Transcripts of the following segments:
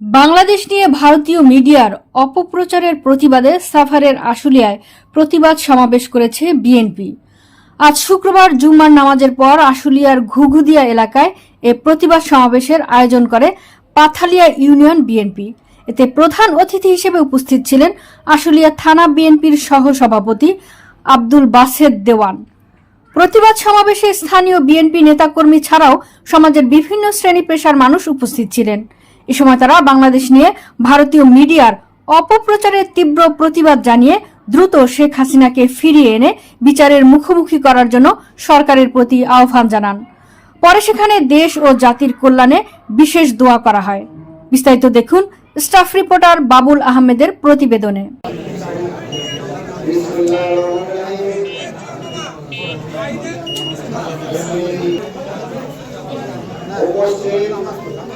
বাংলাদেশ নিয়ে ভারতীয় মিডিয়ার অপপ্রচারের প্রতিবাদে সাফারের আশুলিয়ায় প্রতিবাদ সমাবেশ করেছে বিএনপি। আজ শুক্রবার জুম্মার নামাজের পর আশুলিয়ার ঘুঘুদিয়া এলাকায় এ প্রতিবাদ সমাবেশের আয়োজন করে পাথালিয়া ইউনিয়ন বিএনপি। এতে প্রধান অতিথি হিসেবে উপস্থিত ছিলেন আশুলিয়া থানা বিএনপির সহ সভাপতি আব্দুল বাসেদ দেওয়ান। প্রতিবাদ সমাবেশে স্থানীয় বিএনপি নেতাকর্মী ছাড়াও সমাজের বিভিন্ন শ্রেণি পেশার মানুষ উপস্থিত ছিলেন। এ সময় তারা বাংলাদেশ নিয়ে ভারতীয় মিডিয়ার অপপ্রচারের তীব্র প্রতিবাদ জানিয়ে দ্রুত শেখ হাসিনাকে ফিরিয়ে এনে বিচারের মুখোমুখি করার জন্য সরকারের প্রতি আহ্বান জানান। পরে সেখানে দেশ ও জাতির কল্যাণে বিশেষ দোয়া করা হয়। বিস্তারিত দেখুন স্টাফ রিপোর্টার বাবুল আহমেদের প্রতিবেদনে।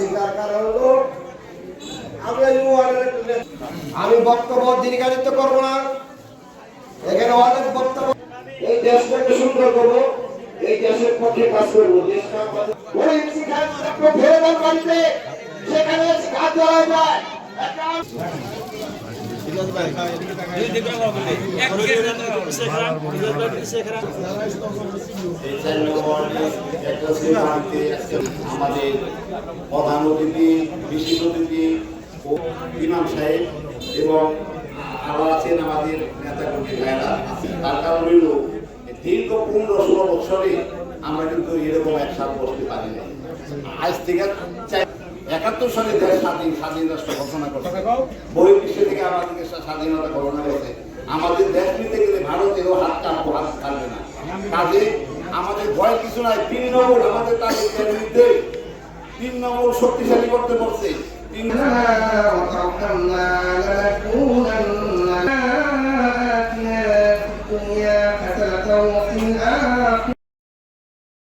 পড়ায় করা হলো। আমি বক্তব্য দীর্ঘায়িত করব না। এখানে অনেক বক্তব্য এই দেশটাকে সুন্দর করব। এই দেশের পক্ষে কাজ করব। দেশটা দেন বাড়িতে সেখানে কাজ করা যায়। আমাদের প্রধান অতিথি বিশেষ অতিথি ইমাম সাহেব এবং আরও আছেন আমাদের নেতা কর্মী ভাইরা তার কারণ হইল দীর্ঘ পনেরো ষোলো বছরে আমরা কিন্তু এরকম একসাথে বসতে পারি না আজ থেকে একাত্তর সালে দেশ স্বাধীন স্বাধীন রাষ্ট্র ঘোষণা করছে। বহির্বিশ্ব থেকে আমাদেরকে স্বাধীনতা ঘোষণা করছে। আমাদের দেশ নিতে গেলে ভারতেও হাত কাটবো হাত কাটবে না। কাজে আমাদের ভয় কিছু নাই। তিন নম্বর আমাদের তাদের নির্দেশ তিন নম্বর শক্তিশালী করতে পারছে তিন হ্যাঁ, হ্যাঁ, হ্যাঁ,